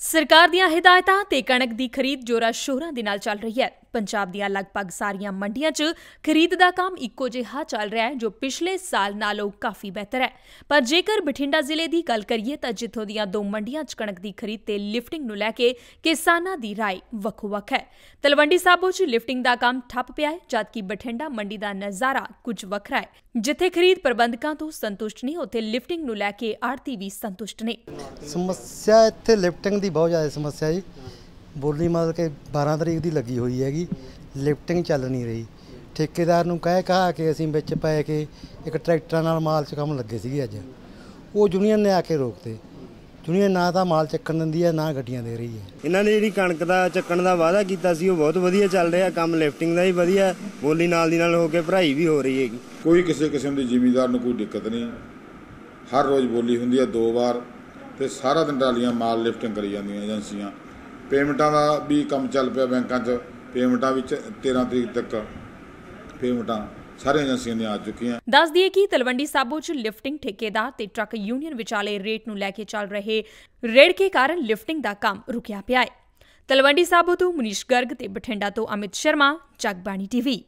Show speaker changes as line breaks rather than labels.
ਸਰਕਾਰ ਦੀਆਂ ਹਦਾਇਤਾਂ ਤੇ ਕਣਕ ਦੀ ਖਰੀਦ ਜੋਰਾ ਸ਼ੋਰਾਂ ਦੇ ਨਾਲ ਚੱਲ ਰਹੀ ਹੈ। ਪੰਜਾਬ ਦੀਆਂ ਲਗਭਗ ਸਾਰੀਆਂ ਮੰਡੀਆਂ 'ਚ ਖਰੀਦ ਦਾ ਕੰਮ ਇੱਕੋ ਜਿਹਾ ਚੱਲ ਰਿਹਾ ਹੈ, ਜੋ ਪਿਛਲੇ ਸਾਲ ਨਾਲੋਂ ਕਾਫੀ ਬਿਹਤਰ ਹੈ। ਪਰ ਜੇਕਰ ਬਠਿੰਡਾ ਜ਼ਿਲ੍ਹੇ ਦੀ ਗੱਲ ਕਰੀਏ ਤਾਂ ਜਿੱਥੋਂ ਦੀਆਂ ਦੋ ਮੰਡੀਆਂ 'ਚ ਕਣਕ ਦੀ ਖਰੀਦ ਤੇ ਲਿਫਟਿੰਗ ਨੂੰ ਲੈ ਕੇ ਕਿਸਾਨਾਂ ਦੀ ਰਾਏ ਵੱਖ-ਵੱਖ ਹੈ। ਤਲਵੰਡੀ ਸਾਬੋ 'ਚ ਲਿਫਟਿੰਗ ਦਾ ਕੰਮ ਠੱਪ ਪਿਆ ਹੈ, ਜਦਕਿ ਬਠਿੰਡਾ ਮੰਡੀ ਦਾ ਨਜ਼ਾਰਾ ਕੁਝ ਵੱਖਰਾ ਹੈ। ਜਿੱਥੇ ਖਰੀਦ ਪ੍ਰਬੰਧਕਾਂ ਤੋਂ ਸੰਤੁਸ਼ਟ ਨਹੀਂ, ਉੱਥੇ ਲਿਫਟਿੰਗ ਨੂੰ ਲੈ ਕੇ ਆੜਤੀ ਵੀ ਸੰਤੁਸ਼ਟ ਨੇ।
ਸਮੱਸਿਆ ਇੱਥੇ ਲਿਫਟਿੰਗ ਦੀ ਬਹੁਤ ਜ਼ਿਆਦਾ ਸਮੱਸਿਆ ਜੀ। ਬੋਲੀ ਮਤਲਬ ਕਿ 12 ਤਰੀਕ ਦੀ ਲੱਗੀ ਹੋਈ ਹੈਗੀ ਲਿਫਟਿੰਗ ਚੱਲ ਨਹੀਂ ਰਹੀ। ਠੇਕੇਦਾਰ ਨੂੰ ਕਹਿ ਕਹਾ ਕੇ ਅਸੀਂ ਵਿੱਚ ਪੈ ਕੇ ਇੱਕ ਟਰੈਕਟਰਾਂ ਨਾਲ ਮਾਲ ਚ ਕੰਮ ਲੱਗੇ ਸੀਗੇ ਅੱਜ। ਉਹ ਯੂਨੀਅਨ ਨੇ ਆ ਕੇ ਰੋਕਤੇ। ਯੂਨੀਅਨ ਨਾ ਤਾਂ ਮਾਲ ਚੱਕਣ ਦਿੰਦੀ ਹੈ ਨਾ ਗੱਡੀਆਂ ਦੇ ਰਹੀ ਹੈ।
ਇਹਨਾਂ ਨੇ ਜਿਹੜੀ ਕਣਕ ਦਾ ਚੱਕਣ ਦਾ ਵਾਅਦਾ ਕੀਤਾ ਸੀ ਉਹ ਬਹੁਤ ਵਧੀਆ ਚੱਲ ਰਿਹਾ। ਕੰਮ ਲਿਫਟਿੰਗ ਦਾ ਹੀ ਵਧੀਆ ਬੋਲੀ ਨਾਲ ਦੀ ਨਾਲ ਹੋ ਕੇ ਭਰਾਈ ਵੀ ਹੋ ਰਹੀ ਹੈਗੀ।
ਕੋਈ ਕਿਸੇ ਕਿਸਮ ਦੀ ਜ਼ਿਮੀਂਦਾਰ ਨੂੰ ਕੋਈ ਦਿੱਕਤ ਨਹੀਂ। ਹਰ ਰੋਜ਼ ਬੋਲੀ ਹੁੰਦੀ ਹੈ ਦੋ ਵਾਰ ਤੇ ਸਾਰਾ ਦਿਨ ਟਰਾਲੀਆਂ ਮਾਲ ਲਿਫਟਿੰਗ ਕਰੀ ਜਾਂਦੀਆਂ ਏਜੰਸੀਆਂ। ਪੇਮੈਂਟਾਂ ਦਾ ਵੀ ਕੰਮ ਚੱਲ ਪਿਆ ਬੈਂਕਾਂ 'ਚ। ਪੇਮੈਂਟਾਂ ਵਿੱਚ 13 ਤਰੀਕ ਤੱਕ ਪੇਮੈਂਟਾਂ ਸਾਰੀਆਂ ਏਜੰਸੀਆਂ ਦੀਆਂ ਆ ਚੁੱਕੀਆਂ।
ਦੱਸ ਦਈਏ ਕਿ ਤਲਵੰਡੀ ਸਾਬੋ 'ਚ ਲਿਫਟਿੰਗ ਠੇਕੇਦਾਰ ਤੇ ਟਰੱਕ ਯੂਨੀਅਨ ਵਿਚਾਲੇ ਰੇਟ ਨੂੰ ਲੈ ਕੇ ਚੱਲ ਰਹੇ ਰੇੜਕੇ ਕਾਰਨ ਲਿਫਟਿੰਗ ਦਾ ਕੰਮ ਰੁਕਿਆ ਪਿਆ ਹੈ ਤਲਵੰਡੀ ਸਾਬੋ ਤੋਂ ਮਨੀਸ਼ ਗਰਗ ਤੇ ਬਠਿੰਡਾ ਤੋਂ ਅਮਿਤ ਸ਼ਰਮਾ, ਜਗਬਾਣੀ ਟੀਵੀ।